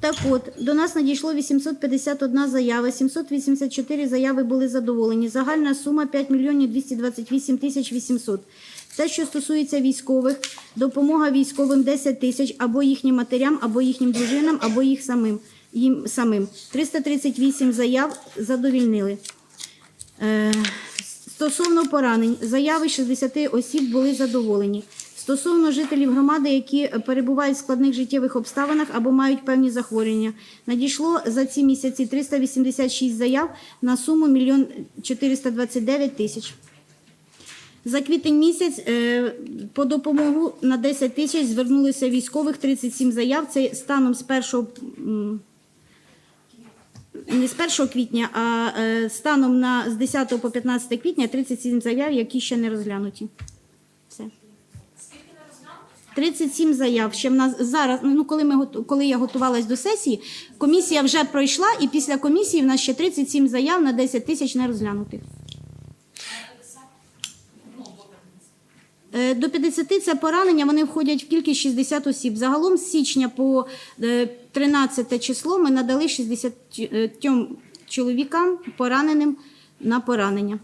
Так от, до нас надійшло 851 заява, 784 заяви були задоволені. Загальна сума 5 мільйонів 228 тисяч 800. Те, що стосується військових, допомога військовим 10 тисяч або їхнім матерям, або їхнім дружинам, або їх самим. Їм самим. 338 заяв задовільнили. Е, Стосовно поранень, заяви 60 осіб були задоволені. Стосовно жителів громади, які перебувають в складних життєвих обставинах або мають певні захворювання, надійшло за ці місяці 386 заяв на суму 1 429 тисяч. За квітень місяць е, по допомогу на 10 тисяч звернулися військових 37 заяв. Це станом з 1 не з 1 квітня, а е, станом на з 10 по 15 квітня 37 заяв, які ще не розглянуті. Все. 37 заяв. Ще в нас зараз, ну коли ми коли я готувалась до сесії, комісія вже пройшла, і після комісії в нас ще 37 заяв на 10 тисяч не розглянутих. Е, До 50 це поранення, вони входять в кількість 60 осіб. Загалом з січня по е, 13 число ми надали 60 чоловікам пораненим на поранення.